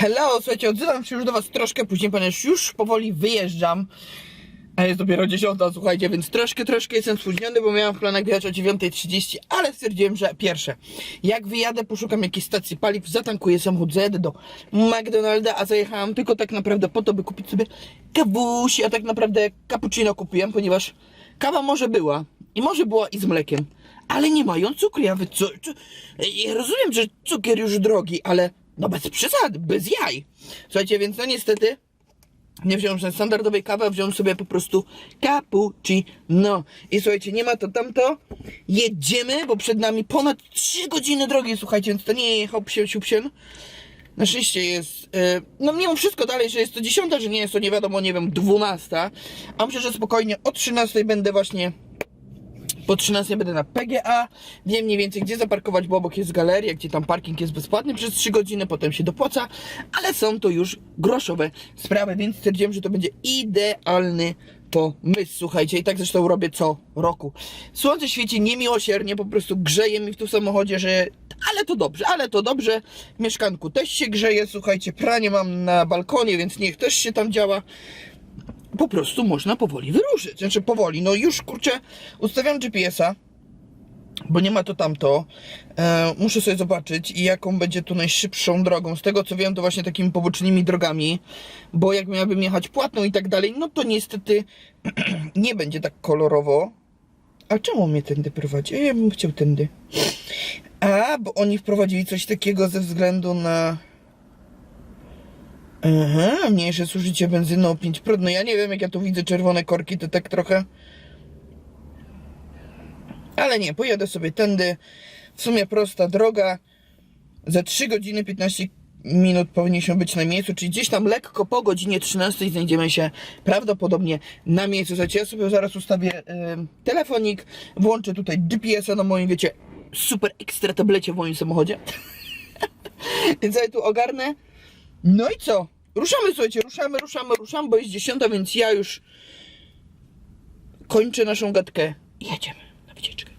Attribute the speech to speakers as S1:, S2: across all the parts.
S1: Hello, słuchajcie, odzywam się już do was troszkę później, ponieważ już powoli wyjeżdżam. A jest dopiero 10, słuchajcie, więc troszkę, troszkę jestem spóźniony, bo miałem w planach wyjechać o 9.30, ale stwierdziłem, że pierwsze, jak wyjadę, poszukam jakiejś stacji paliw, zatankuję samochód, zajadę do McDonalda, a zajechałem tylko tak naprawdę po to, by kupić sobie kawusi, a tak naprawdę cappuccino kupiłem, ponieważ kawa może była i może była i z mlekiem, ale nie mają cukru. Ja mówię, co, co? Ja rozumiem, że cukier już drogi, ale no bez przesady, bez jaj. Słuchajcie, więc no niestety nie wziąłem sobie standardowej kawy, a wziąłem sobie po prostu cappuccino. I słuchajcie, nie ma to tamto. Jedziemy, bo przed nami ponad 3 godziny drogi, słuchajcie, więc to nie jechał psie, siupsien. Na szczęście jest, e, no mimo wszystko dalej, że jest to 10, że nie jest to nie wiadomo, nie wiem, 12. A myślę, że spokojnie o 13 będę właśnie po 13 będę na PGA. Wiem mniej więcej gdzie zaparkować, bo obok jest galeria, gdzie tam parking jest bezpłatny przez 3 godziny, potem się dopłaca, ale są to już groszowe sprawy, więc stwierdziłem, że to będzie idealny pomysł. Słuchajcie, i tak zresztą robię co roku. Słońce świeci niemiłosiernie, po prostu grzeje mi w tu samochodzie, że ale to dobrze, ale to dobrze. W mieszkanku też się grzeje, słuchajcie, pranie mam na balkonie, więc niech też się tam działa po prostu można powoli wyruszyć. Znaczy powoli, no już kurczę, ustawiam GPS-a, bo nie ma to tamto. E, muszę sobie zobaczyć, jaką będzie tu najszybszą drogą. Z tego co wiem, to właśnie takimi pobocznymi drogami, bo jak miałbym jechać płatną i tak dalej, no to niestety nie będzie tak kolorowo. A czemu mnie tędy prowadzi? Ja bym chciał tędy. A, bo oni wprowadzili coś takiego ze względu na... Aha, mniejsze zużycie benzyny o 5%. No ja nie wiem, jak ja tu widzę czerwone korki, to tak trochę... Ale nie, pojadę sobie tędy. W sumie prosta droga. Za 3 godziny 15 minut powinniśmy być na miejscu, czyli gdzieś tam lekko po godzinie 13 znajdziemy się prawdopodobnie na miejscu. Słuchajcie, ja sobie zaraz ustawię y, telefonik, włączę tutaj GPS-a na moim, wiecie, super ekstra tablecie w moim samochodzie. Więc ja tu ogarnę. No i co? Ruszamy, słuchajcie, ruszamy, ruszamy, ruszamy, bo jest dziesiąta, więc ja już kończę naszą gadkę i jedziemy na wycieczkę.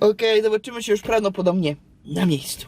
S1: Okej, zobaczymy się już prawdopodobnie na miejscu.